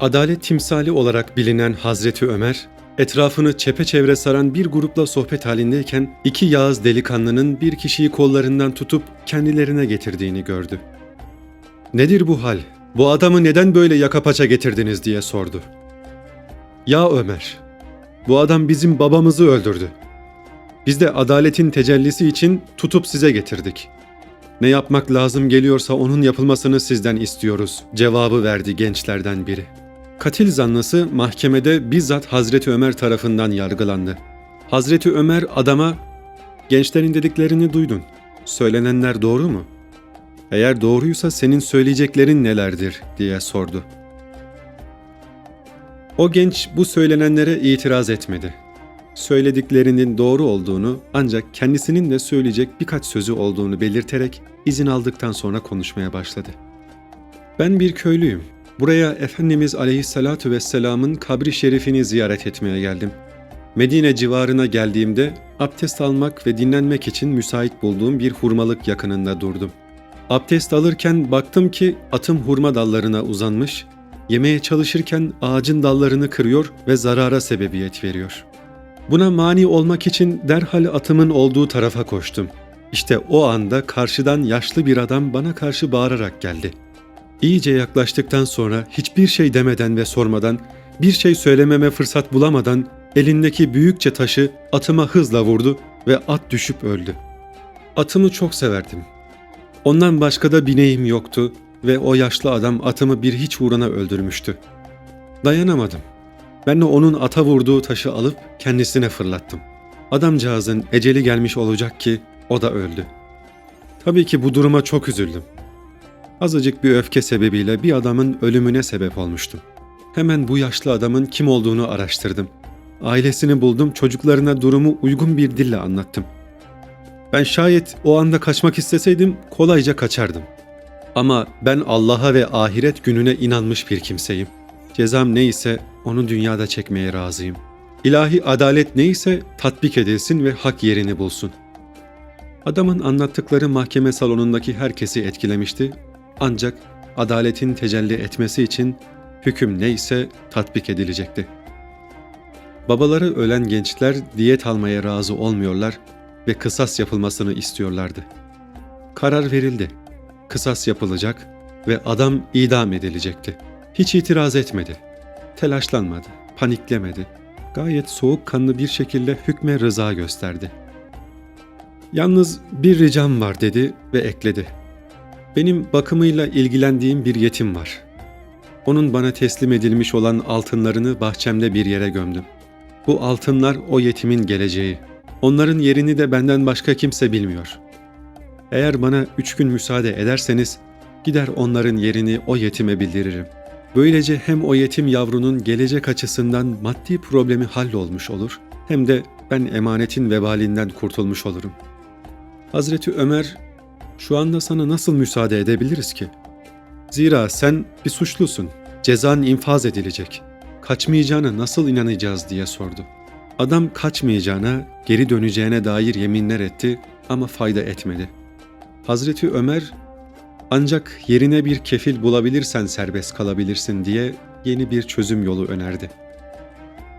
Adalet timsali olarak bilinen Hazreti Ömer, etrafını çepeçevre saran bir grupla sohbet halindeyken iki Yağız delikanlının bir kişiyi kollarından tutup kendilerine getirdiğini gördü. Nedir bu hal? Bu adamı neden böyle yaka paça getirdiniz diye sordu. Ya Ömer, bu adam bizim babamızı öldürdü. Biz de adaletin tecellisi için tutup size getirdik. Ne yapmak lazım geliyorsa onun yapılmasını sizden istiyoruz cevabı verdi gençlerden biri. Katil zanlısı mahkemede bizzat Hazreti Ömer tarafından yargılandı. Hazreti Ömer adama gençlerin dediklerini duydun. Söylenenler doğru mu? Eğer doğruysa senin söyleyeceklerin nelerdir diye sordu. O genç bu söylenenlere itiraz etmedi. Söylediklerinin doğru olduğunu ancak kendisinin de söyleyecek birkaç sözü olduğunu belirterek izin aldıktan sonra konuşmaya başladı. Ben bir köylüyüm. Buraya Efendimiz Aleyhisselatü Vesselam'ın kabri şerifini ziyaret etmeye geldim. Medine civarına geldiğimde abdest almak ve dinlenmek için müsait bulduğum bir hurmalık yakınında durdum. Abdest alırken baktım ki atım hurma dallarına uzanmış, yemeye çalışırken ağacın dallarını kırıyor ve zarara sebebiyet veriyor. Buna mani olmak için derhal atımın olduğu tarafa koştum. İşte o anda karşıdan yaşlı bir adam bana karşı bağırarak geldi. İyice yaklaştıktan sonra hiçbir şey demeden ve sormadan, bir şey söylememe fırsat bulamadan elindeki büyükçe taşı atıma hızla vurdu ve at düşüp öldü. Atımı çok severdim. Ondan başka da bineğim yoktu ve o yaşlı adam atımı bir hiç uğruna öldürmüştü. Dayanamadım. Ben de onun ata vurduğu taşı alıp kendisine fırlattım. Adamcağızın eceli gelmiş olacak ki o da öldü. Tabii ki bu duruma çok üzüldüm. Azıcık bir öfke sebebiyle bir adamın ölümüne sebep olmuştum. Hemen bu yaşlı adamın kim olduğunu araştırdım. Ailesini buldum, çocuklarına durumu uygun bir dille anlattım. Ben şayet o anda kaçmak isteseydim kolayca kaçardım. Ama ben Allah'a ve ahiret gününe inanmış bir kimseyim. Cezam neyse onu dünyada çekmeye razıyım. İlahi adalet neyse tatbik edilsin ve hak yerini bulsun. Adamın anlattıkları mahkeme salonundaki herkesi etkilemişti ancak adaletin tecelli etmesi için hüküm neyse tatbik edilecekti. Babaları ölen gençler diyet almaya razı olmuyorlar ve kısas yapılmasını istiyorlardı. Karar verildi. Kısas yapılacak ve adam idam edilecekti. Hiç itiraz etmedi. Telaşlanmadı, paniklemedi. Gayet soğukkanlı bir şekilde hükme rıza gösterdi. Yalnız bir ricam var dedi ve ekledi. Benim bakımıyla ilgilendiğim bir yetim var. Onun bana teslim edilmiş olan altınlarını bahçemde bir yere gömdüm. Bu altınlar o yetimin geleceği. Onların yerini de benden başka kimse bilmiyor. Eğer bana üç gün müsaade ederseniz gider onların yerini o yetime bildiririm. Böylece hem o yetim yavrunun gelecek açısından maddi problemi hallolmuş olur hem de ben emanetin vebalinden kurtulmuş olurum. Hazreti Ömer şu anda sana nasıl müsaade edebiliriz ki? Zira sen bir suçlusun. Cezan infaz edilecek. Kaçmayacağına nasıl inanacağız diye sordu. Adam kaçmayacağına, geri döneceğine dair yeminler etti ama fayda etmedi. Hazreti Ömer ancak yerine bir kefil bulabilirsen serbest kalabilirsin diye yeni bir çözüm yolu önerdi.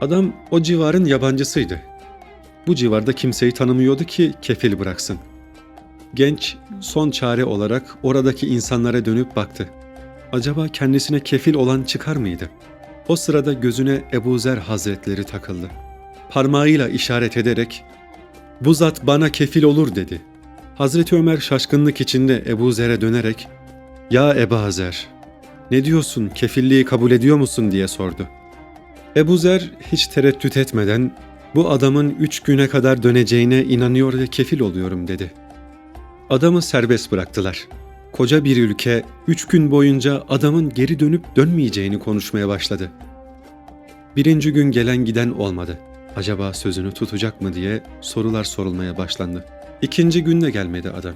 Adam o civarın yabancısıydı. Bu civarda kimseyi tanımıyordu ki kefil bıraksın. Genç son çare olarak oradaki insanlara dönüp baktı. Acaba kendisine kefil olan çıkar mıydı? O sırada gözüne Ebu Zer Hazretleri takıldı. Parmağıyla işaret ederek "Bu zat bana kefil olur." dedi. Hazreti Ömer şaşkınlık içinde Ebu Zer'e dönerek "Ya Ebu Zer, ne diyorsun? Kefilliği kabul ediyor musun?" diye sordu. Ebu Zer hiç tereddüt etmeden "Bu adamın üç güne kadar döneceğine inanıyor ve kefil oluyorum." dedi. Adamı serbest bıraktılar. Koca bir ülke üç gün boyunca adamın geri dönüp dönmeyeceğini konuşmaya başladı. Birinci gün gelen giden olmadı. Acaba sözünü tutacak mı diye sorular sorulmaya başlandı. İkinci gün de gelmedi adam.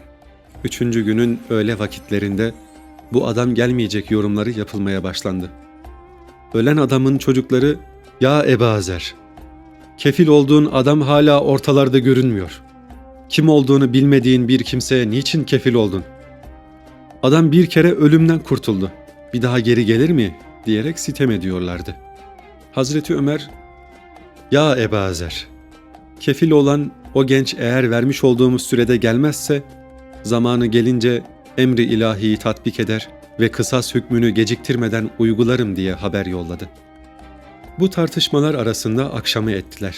Üçüncü günün öğle vakitlerinde bu adam gelmeyecek yorumları yapılmaya başlandı. Ölen adamın çocukları ''Ya Ebazer, kefil olduğun adam hala ortalarda görünmüyor. Kim olduğunu bilmediğin bir kimseye niçin kefil oldun? Adam bir kere ölümden kurtuldu. Bir daha geri gelir mi? diyerek sitem ediyorlardı. Hazreti Ömer, ''Ya Ebazer, kefil olan o genç eğer vermiş olduğumuz sürede gelmezse, zamanı gelince emri ilahiyi tatbik eder ve kısas hükmünü geciktirmeden uygularım diye haber yolladı. Bu tartışmalar arasında akşamı ettiler.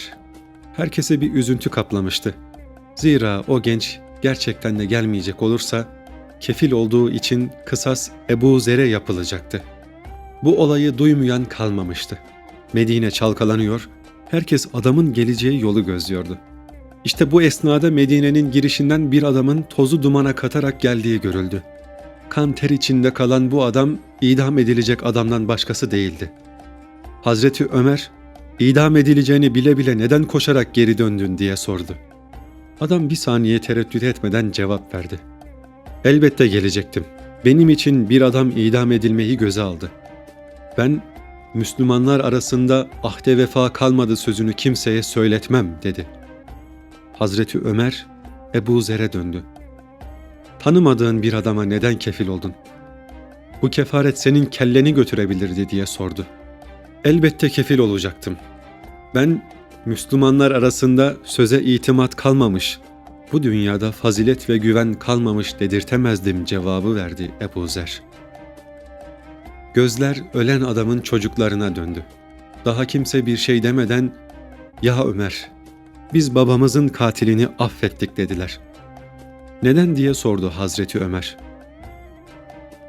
Herkese bir üzüntü kaplamıştı. Zira o genç gerçekten de gelmeyecek olursa, kefil olduğu için kısas Ebu Zer'e yapılacaktı. Bu olayı duymayan kalmamıştı. Medine çalkalanıyor, herkes adamın geleceği yolu gözlüyordu. İşte bu esnada Medine'nin girişinden bir adamın tozu dumana katarak geldiği görüldü. Kan ter içinde kalan bu adam idam edilecek adamdan başkası değildi. Hazreti Ömer, idam edileceğini bile bile neden koşarak geri döndün diye sordu. Adam bir saniye tereddüt etmeden cevap verdi. Elbette gelecektim. Benim için bir adam idam edilmeyi göze aldı. Ben Müslümanlar arasında ahde vefa kalmadı sözünü kimseye söyletmem dedi. Hazreti Ömer Ebu Zer'e döndü. Tanımadığın bir adama neden kefil oldun? Bu kefaret senin kelleni götürebilirdi diye sordu. Elbette kefil olacaktım. Ben Müslümanlar arasında söze itimat kalmamış, bu dünyada fazilet ve güven kalmamış dedirtemezdim cevabı verdi Ebu Zer. Gözler ölen adamın çocuklarına döndü. Daha kimse bir şey demeden, ''Ya Ömer, biz babamızın katilini affettik.'' dediler. Neden diye sordu Hazreti Ömer.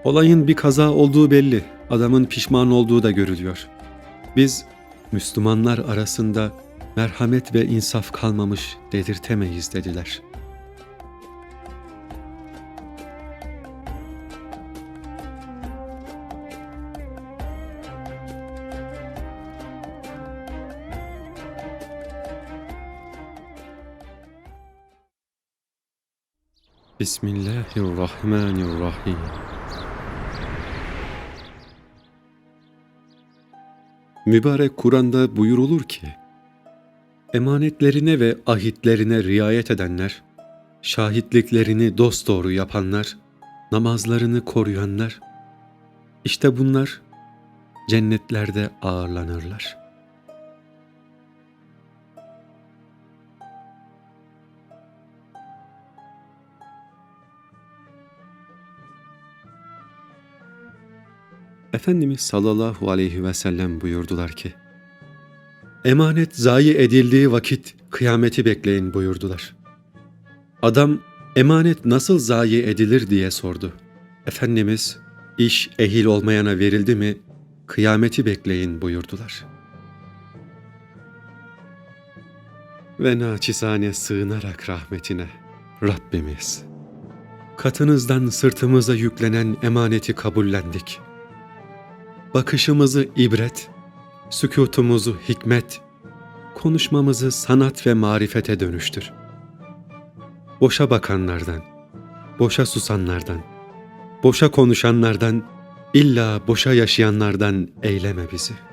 Olayın bir kaza olduğu belli, adamın pişman olduğu da görülüyor. Biz Müslümanlar arasında merhamet ve insaf kalmamış dedirtemeyiz dediler. Bismillahirrahmanirrahim. Mübarek Kur'an'da buyurulur ki, emanetlerine ve ahitlerine riayet edenler, şahitliklerini dosdoğru yapanlar, namazlarını koruyanlar, işte bunlar cennetlerde ağırlanırlar. Efendimiz sallallahu aleyhi ve sellem buyurdular ki, Emanet zayi edildiği vakit kıyameti bekleyin buyurdular. Adam emanet nasıl zayi edilir diye sordu. Efendimiz iş ehil olmayana verildi mi kıyameti bekleyin buyurdular. Ve naçizane sığınarak rahmetine Rabbimiz katınızdan sırtımıza yüklenen emaneti kabullendik. Bakışımızı ibret, sükutumuzu hikmet, konuşmamızı sanat ve marifete dönüştür. Boşa bakanlardan, boşa susanlardan, boşa konuşanlardan, illa boşa yaşayanlardan eyleme bizi.''